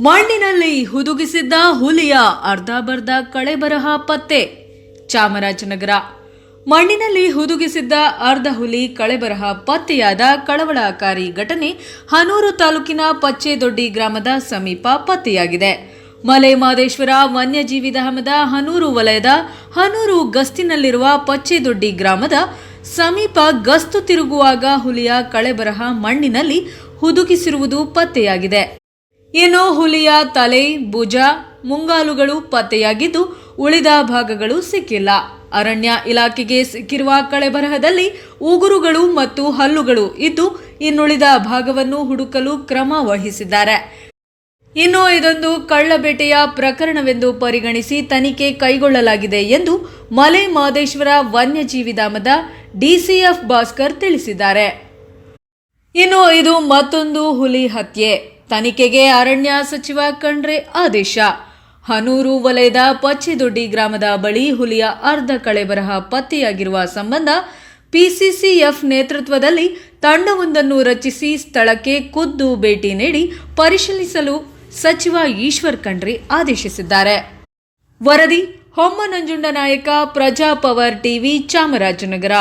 ಮಣ್ಣಿನಲ್ಲಿ ಹುದುಗಿಸಿದ್ದ ಹುಲಿಯ ಅರ್ಧಬರ್ಧ ಕಳೆಬರಹ ಪತ್ತೆ. ಚಾಮರಾಜನಗರ. ಮಣ್ಣಿನಲ್ಲಿ ಹುದುಗಿಸಿದ್ದ ಅರ್ಧ ಹುಲಿ ಕಳೆಬರಹ ಪತ್ತೆಯಾದ ಕಳವಳಕಾರಿ ಘಟನೆ ಹನೂರು ತಾಲೂಕಿನ ಪಚ್ಚೆದೊಡ್ಡಿ ಗ್ರಾಮದ ಸಮೀಪ ಪತ್ತೆಯಾಗಿದೆ. ಮಲೆ ಮಾದೇಶ್ವರ ವನ್ಯಜೀವಿ ಹನೂರು ವಲಯದ ಹನೂರು ಗಸ್ತಿನಲ್ಲಿರುವ ಪಚ್ಚೆದೊಡ್ಡಿ ಗ್ರಾಮದ ಸಮೀಪ ಗಸ್ತು ತಿರುಗುವಾಗ ಹುಲಿಯ ಕಳೆಬರಹ ಮಣ್ಣಿನಲ್ಲಿ ಹುದುಗಿಸಿರುವುದು ಪತ್ತೆಯಾಗಿದೆ. ಇನ್ನು ಹುಲಿಯ ತಲೆ, ಭುಜ, ಮುಂಗಾಲುಗಳು ಪತ್ತೆಯಾಗಿದ್ದು ಉಳಿದ ಭಾಗಗಳು ಸಿಕ್ಕಿಲ್ಲ. ಅರಣ್ಯ ಇಲಾಖೆಗೆ ಸಿಕ್ಕಿರುವ ಕಳೆಬರಹದಲ್ಲಿ ಉಗುರುಗಳು ಮತ್ತು ಹಲ್ಲುಗಳು ಇದ್ದು ಇನ್ನುಳಿದ ಭಾಗವನ್ನು ಹುಡುಕಲು ಕ್ರಮ ವಹಿಸಿದ್ದಾರೆ. ಇನ್ನು ಇದೊಂದು ಕಳ್ಳಬೇಟೆಯ ಪ್ರಕರಣವೆಂದು ಪರಿಗಣಿಸಿ ತನಿಖೆ ಕೈಗೊಳ್ಳಲಾಗಿದೆ ಎಂದು ಮಲೆ ಮಾದೇಶ್ವರ ವನ್ಯಜೀವಿ ಧಾಮದ ಡಿಸಿಎಫ್ ಭಾಸ್ಕರ್ ತಿಳಿಸಿದ್ದಾರೆ. ಇನ್ನು ಇದು ಮತ್ತೊಂದು ಹುಲಿ ಹತ್ಯೆ. ತನಿಖೆಗೆ ಅರಣ್ಯ ಸಚಿವ ಖಂಡ್ರೆ ಆದೇಶ. ಹನೂರು ವಲಯದ ಪಚ್ಚಿದೊಡ್ಡಿ ಗ್ರಾಮದ ಬಳಿ ಹುಲಿಯ ಅರ್ಧ ಕಳೆಬರಹ ಪತ್ತೆಯಾಗಿರುವ ಸಂಬಂಧ ಪಿಸಿಸಿಎಫ್ ನೇತೃತ್ವದಲ್ಲಿ ತಂಡವೊಂದನ್ನು ರಚಿಸಿ ಸ್ಥಳಕ್ಕೆ ಖುದ್ದು ಭೇಟಿ ನೀಡಿ ಪರಿಶೀಲಿಸಲು ಸಚಿವ ಈಶ್ವರ್ ಖಂಡ್ರೆ ಆದೇಶಿಸಿದ್ದಾರೆ. ವರದಿ, ಹೊಮ್ಮನಂಜುಂಡ ನಾಯಕ ಪ್ರಜಾ ಪವರ್ ಟಿವಿ ಚಾಮರಾಜನಗರ.